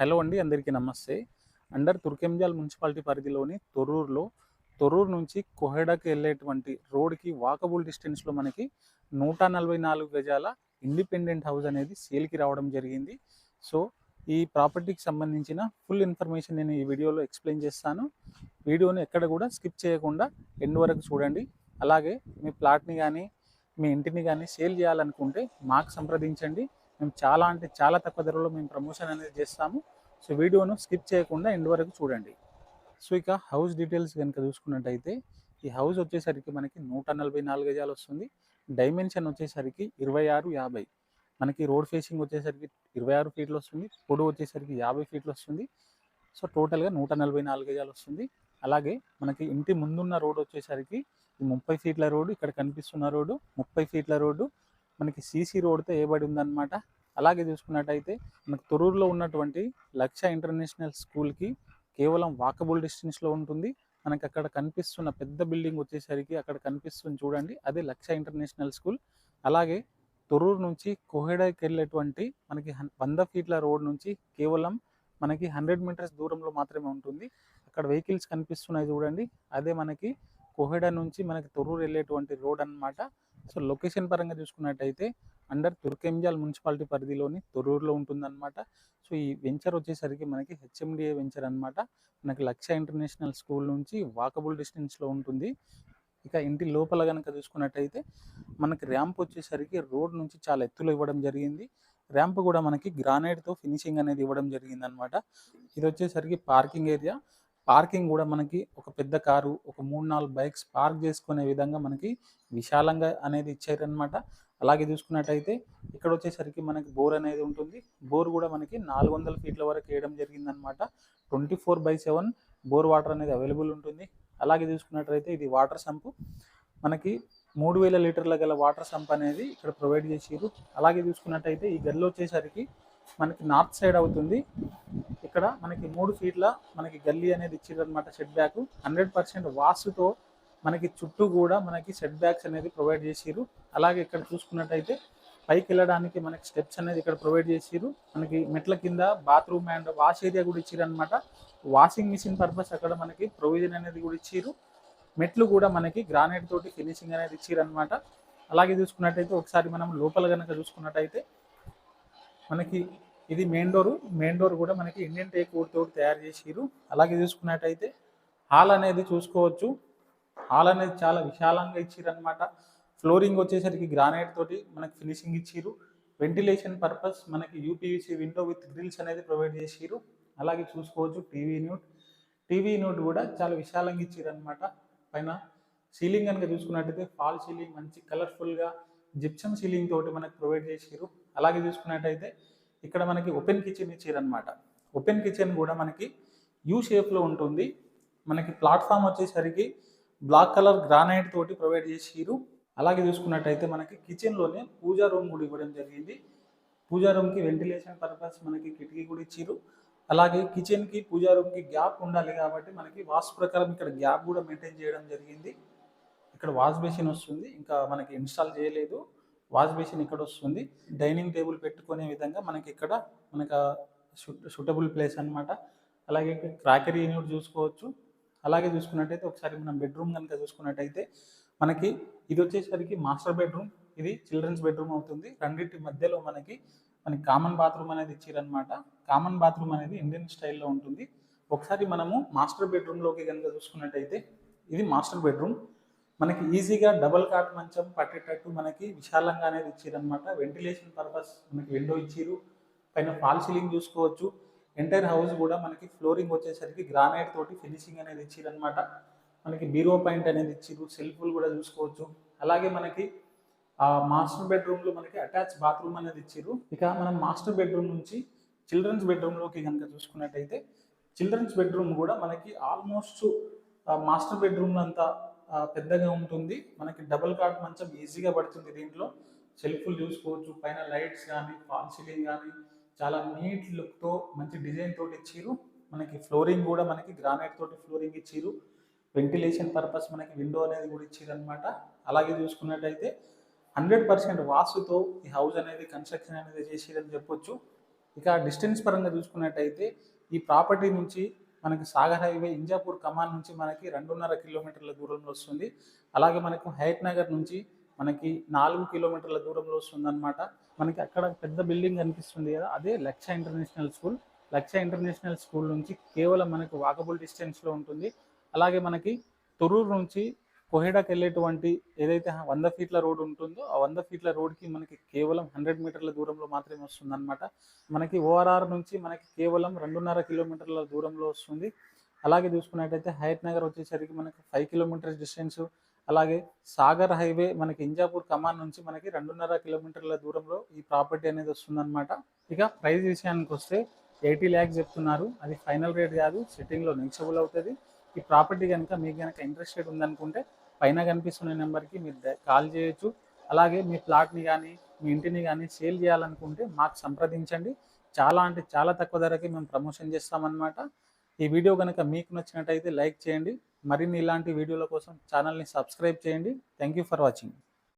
Hello అండి అందరికీ నమస్తే. అండర్ తుర్కెంజాల్ మున్సిపాలిటీ పరిధిలోని తొర్రూరులో తొర్రూరు నుంచి కొహెడాకి వెళ్ళేటువంటి రోడ్కి వాకబుల్ డిస్టెన్స్లో మనకి నూట నలభై నాలుగు గజాల ఇండిపెండెంట్ హౌస్ అనేది సేల్కి రావడం జరిగింది. సో ఈ ప్రాపర్టీకి సంబంధించిన ఫుల్ ఇన్ఫర్మేషన్ నేను ఈ వీడియోలో ఎక్స్ప్లెయిన్ చేస్తాను. వీడియోని ఎక్కడ కూడా స్కిప్ చేయకుండా ఎండ్ వరకు చూడండి. అలాగే మీ ప్లాట్ని కానీ మీ ఇంటిని కానీ సేల్ చేయాలనుకుంటే మాకు సంప్రదించండి. మేము చాలా అంటే చాలా తక్కువ ధరలో మేము ప్రమోషన్ అనేది చేస్తాము. సో వీడియోను స్కిప్ చేయకుండా ఎండ్ వరకు చూడండి. సో ఇక హౌస్ డీటెయిల్స్ కనుక చూసుకున్నట్టయితే ఈ హౌస్ వచ్చేసరికి మనకి నూట నలభై నాలుగు గజాలు వస్తుంది. డైమెన్షన్ వచ్చేసరికి ఇరవై ఆరు యాభై. మనకి రోడ్ ఫేసింగ్ వచ్చేసరికి ఇరవై ఆరు ఫీట్లు వస్తుంది. పొడవు వచ్చేసరికి యాభై ఫీట్లు వస్తుంది. సో టోటల్గా నూట నలభై నాలుగు గజాలు వస్తుంది. అలాగే మనకి ఇంటి ముందున్న రోడ్ వచ్చేసరికి ఈ ముప్పై ఫీట్ల రోడ్డు ఇక్కడ కనిపిస్తున్న రోడ్డు ముప్పై ఫీట్ల రోడ్డు మనకి సీసీ రోడ్తో వేయబడి ఉందన్నమాట. అలాగే చూసుకున్నట్టయితే మనకు తొరూరులో ఉన్నటువంటి లక్ష ఇంటర్నేషనల్ స్కూల్కి కేవలం వాకబుల్ డిస్టెన్స్లో ఉంటుంది. మనకి అక్కడ కనిపిస్తున్న పెద్ద బిల్డింగ్ వచ్చేసరికి అక్కడ కనిపిస్తుంది చూడండి. అదే లక్ష ఇంటర్నేషనల్ స్కూల్. అలాగే తొరూరు నుంచి కోహెడాకి వెళ్ళేటువంటి మనకి హన్- వంద ఫీట్ల రోడ్ నుంచి కేవలం మనకి హండ్రెడ్ మీటర్స్ దూరంలో మాత్రమే ఉంటుంది. అక్కడ వెహికల్స్ కనిపిస్తున్నాయి చూడండి. అదే మనకి కోహెడా నుంచి మనకి తొర్రూరు వెళ్ళేటువంటి రోడ్ అన్నమాట. సో లొకేషన్ పరంగా చూసుకున్నట్టయితే అండర్ తుర్కెంజాల్ మున్సిపాలిటీ పరిధిలోని తొర్రూరులో ఉంటుందన్నమాట. సో ఈ వెంచర్ వచ్చేసరికి మనకి హెచ్ఎండిఏ వెంచర్ అనమాట మనకి లక్ష ఇంటర్నేషనల్ స్కూల్ నుంచి వాకబుల్ డిస్టెన్స్లో ఉంటుంది. ఇక ఇంటి లోపల కనుక చూసుకున్నట్టయితే మనకి ర్యాంప్ వచ్చేసరికి రోడ్ నుంచి చాలా ఎత్తులో ఇవ్వడం జరిగింది. ర్యాంప్ కూడా మనకి గ్రానైట్తో ఫినిషింగ్ అనేది ఇవ్వడం జరిగింది అనమాట ఇది వచ్చేసరికి పార్కింగ్ ఏరియా. పార్కింగ్ కూడా మనకి ఒక పెద్ద కారు ఒక మూడు నాలుగు బైక్స్ పార్క్ చేసుకునే విధంగా మనకి విశాలంగా అనేది ఇచ్చారనమాట అలాగే చూసుకున్నట్టయితే ఇక్కడ వచ్చేసరికి మనకి బోర్ అనేది ఉంటుంది. బోర్ కూడా మనకి నాలుగు వందల ఫీట్ల వరకు వేయడం జరిగిందనమాట twenty four by seven bore water అనేది అవైలబుల్ ఉంటుంది. అలాగే చూసుకున్నట్టయితే ఇది వాటర్ సంపు. మనకి మూడు వేల లీటర్ల గల వాటర్ సంప్ అనేది ఇక్కడ ప్రొవైడ్ చేసిరు అలాగే చూసుకున్నట్టయితే ఈ గదిలో వచ్చేసరికి మనకి నార్త్ సైడ్ అవుతుంది. ఇక్కడ మనకి మూడు ఫీట్ల మనకి గల్లీ అనేది ఇచ్చిందనమాట షెడ్ బ్యాక్. హండ్రెడ్ పర్సెంట్ వాసుతో మనకి చుట్టూ కూడా మనకి షెడ్ బ్యాగ్స్ అనేది ప్రొవైడ్ చేసిరు అలాగే ఇక్కడ చూసుకున్నట్టయితే పైకి వెళ్ళడానికి మనకి స్టెప్స్ అనేది ఇక్కడ ప్రొవైడ్ చేసిరు మనకి మెట్ల కింద బాత్రూమ్ అండ్ వాష్ ఏరియా కూడా ఇచ్చిరనమాట వాషింగ్ మిషన్ పర్పస్ అక్కడ మనకి ప్రొవిజన్ అనేది కూడా ఇచ్చిరు మెట్లు కూడా మనకి గ్రానైట్ తోటి ఫినిషింగ్ అనేది ఇచ్చిరనమాట అలాగే చూసుకున్నట్టయితే ఒకసారి మనం లోపల కనుక చూసుకున్నట్టయితే మనకి ఇది మెయిన్ డోర్ మెయిన్ డోర్ కూడా మనకి ఇండియన్ టేక్ వుడ్ తోటి తయారు చేసిరు అలాగే చూసుకున్నట్టయితే హాల్ అనేది చూసుకోవచ్చు. హాల్ అనేది చాలా విశాలంగా ఇచ్చిరు అనమాట ఫ్లోరింగ్ వచ్చేసరికి గ్రానైట్ తోటి మనకి ఫినిషింగ్ ఇచ్చిరు వెంటిలేషన్ పర్పస్ మనకి యూపీవీసీ విండో విత్ గ్రిల్స్ అనేది ప్రొవైడ్ చేసిరు అలాగే చూసుకోవచ్చు టీవీ న్యూట్ టీవీ న్యూట్ కూడా చాలా విశాలంగా ఇచ్చిరు అనమాట పైన సీలింగ్ కనుక చూసుకున్నట్టయితే ఫాల్ సీలింగ్ మంచి కలర్ఫుల్గా జిప్సమ్ సీలింగ్ తోటి మనకి ప్రొవైడ్ చేసిరు అలాగే చూసుకున్నట్టయితే ఇక్కడ మనకి ఓపెన్ కిచెన్ ఇచ్చారనమాట ఓపెన్ కిచెన్ కూడా మనకి యూ షేప్లో ఉంటుంది. మనకి ప్లాట్ఫామ్ వచ్చేసరికి బ్లాక్ కలర్ గ్రానైట్ తోటి ప్రొవైడ్ చేసిరు అలాగే చూసుకున్నట్టయితే మనకి కిచెన్లోనే పూజా రూమ్ కూడా ఇవ్వడం జరిగింది. పూజా రూమ్కి వెంటిలేషన్ పర్పస్ మనకి కిటికీ కూడా ఇచ్చిరు అలాగే కిచెన్కి పూజా రూమ్కి గ్యాప్ ఉండాలి కాబట్టి మనకి వాష్ ప్రకారం ఇక్కడ గ్యాప్ కూడా మెయింటైన్ చేయడం జరిగింది. ఇక్కడ వాష్ బేసిన్ వస్తుంది. ఇంకా మనకి ఇన్స్టాల్ చేయలేదు. వాష్ బేసిన్ ఇక్కడ వస్తుంది డైనింగ్ టేబుల్ పెట్టుకునే విధంగా మనకి ఇక్కడ మనకు సూటబుల్ ప్లేస్ అన్నమాట. అలాగే క్రాకరీ యూనిట్ చూసుకోవచ్చు. అలాగే చూసుకున్నట్టయితే ఒకసారి మనం బెడ్రూమ్ కనుక చూసుకున్నట్టయితే మనకి ఇది వచ్చేసరికి మాస్టర్ బెడ్రూమ్. ఇది చిల్డ్రన్స్ బెడ్రూమ్ అవుతుంది. రెండింటి మధ్యలో మనకి మనకి కామన్ బాత్రూమ్ అనేది ఇచ్చారనమాట కామన్ బాత్రూమ్ అనేది ఇండియన్ స్టైల్లో ఉంటుంది. ఒకసారి మనము మాస్టర్ బెడ్రూమ్లోకి కనుక చూసుకున్నట్టయితే ఇది మాస్టర్ బెడ్రూమ్. మనకి ఈజీగా డబల్ కాట్ మంచం పట్టేటట్టు మనకి విశాలంగా అనేది ఇచ్చారనమాట వెంటిలేషన్ పర్పస్ మనకి విండో ఇచ్చిరు. పైన ఫాల్ సీలింగ్ చూసుకోవచ్చు. ఎంటైర్ హౌస్ కూడా మనకి ఫ్లోరింగ్ వచ్చేసరికి గ్రానైట్ తోటి ఫినిషింగ్ అనేది ఇచ్చిరనమాట మనకి బీరో పాయింట్ అనేది ఇచ్చిరు. సెల్ఫ్లు కూడా చూసుకోవచ్చు. అలాగే మనకి మాస్టర్ బెడ్రూమ్లో మనకి అటాచ్ బాత్రూమ్ అనేది ఇచ్చిరు. ఇక మనం మాస్టర్ బెడ్రూమ్ నుంచి చిల్డ్రన్స్ బెడ్రూమ్లోకి కనుక చూసుకున్నట్టయితే చిల్డ్రన్స్ బెడ్రూమ్ కూడా మనకి ఆల్మోస్ట్ మాస్టర్ బెడ్రూమ్ అంతా పెద్దగా ఉంటుంది. మనకి డబుల్ కాట్ మంచం ఈజీగా పడుతుంది దీంట్లో. సెల్ఫ్లు చూసుకోవచ్చు పైన లైట్స్ కానీ ఫాల్ సీలింగ్ కానీ చాలా నీట్ లుక్తో మంచి డిజైన్ తోటి ఇచ్చిరు మనకి ఫ్లోరింగ్ కూడా మనకి గ్రానైట్ తోటి ఫ్లోరింగ్ ఇచ్చిరు వెంటిలేషన్ పర్పస్ మనకి విండో అనేది కూడా ఇచ్చిరు అనమాట అలాగే చూసుకున్నట్టయితే హండ్రెడ్ పర్సెంట్ వాస్తుతో ఈ హౌస్ అనేది కన్స్ట్రక్షన్ అనేది చేసిరని చెప్పొచ్చు. ఇక డిస్టెన్స్ పరంగా చూసుకున్నట్టయితే ఈ ప్రాపర్టీ నుంచి మనకి సాగర్ హైవే ఇంజాపూర్ కమాన్ నుంచి మనకి రెండున్నర కిలోమీటర్ల దూరంలో వస్తుంది. అలాగే మనకు హైట్ నగర్ నుంచి మనకి నాలుగు కిలోమీటర్ల దూరంలో వస్తుంది అనమాట మనకి అక్కడ పెద్ద బిల్డింగ్ కనిపిస్తుంది కదా అదే Laksha international school. Laksha international school నుంచి కేవలం మనకు వాకబుల్ డిస్టెన్స్లో ఉంటుంది. అలాగే మనకి తొరూరు నుంచి కొహెడాకి వెళ్ళేటువంటి ఏదైతే వంద ఫీట్ల రోడ్ ఉంటుందో ఆ వంద ఫీట్ల రోడ్కి మనకి కేవలం హండ్రెడ్ మీటర్ల దూరంలో మాత్రమే వస్తుందన్నమాట. మనకి ఓఆర్ఆర్ నుంచి మనకి కేవలం రెండున్నర కిలోమీటర్ల దూరంలో వస్తుంది. అలాగే చూసుకున్నట్టయితే హయత్ నగర్ వచ్చేసరికి మనకి ఫైవ్ కిలోమీటర్స్ డిస్టెన్స్. అలాగే సాగర్ హైవే మనకి ఇంజాపూర్ కమాన్ నుంచి మనకి రెండున్నర కిలోమీటర్ల దూరంలో ఈ ప్రాపర్టీ అనేది వస్తుందన్నమాట. ఇక ప్రైస్ విషయానికి వస్తే ఎయిటీ ల్యాక్స్ చెప్తున్నారు. అది ఫైనల్ రేట్ కాదు సిట్టింగ్లో నెక్సబుల్ అవుతుంది. ఈ ప్రాపర్టీ కనుక మీకు కనుక ఇంట్రెస్టెడ్ ఉందనుకుంటే పైన కనిపిస్తున్న నెంబర్కి మీరు కాల్ చేయొచ్చు. అలాగే మీ ప్లాట్ని కానీ మీ ఇంటిని కానీ సేల్ చేయాలనుకుంటే మాకు సంప్రదించండి. చాలా అంటే చాలా తక్కువ ధరకి మేము ప్రమోషన్ చేస్తామన్నమాట. ఈ వీడియో కనుక మీకు నచ్చినట్టయితే లైక్ చేయండి. మరిన్ని ఇలాంటి వీడియోల కోసం ఛానల్ని సబ్స్క్రైబ్ చేయండి. Thank you for watching.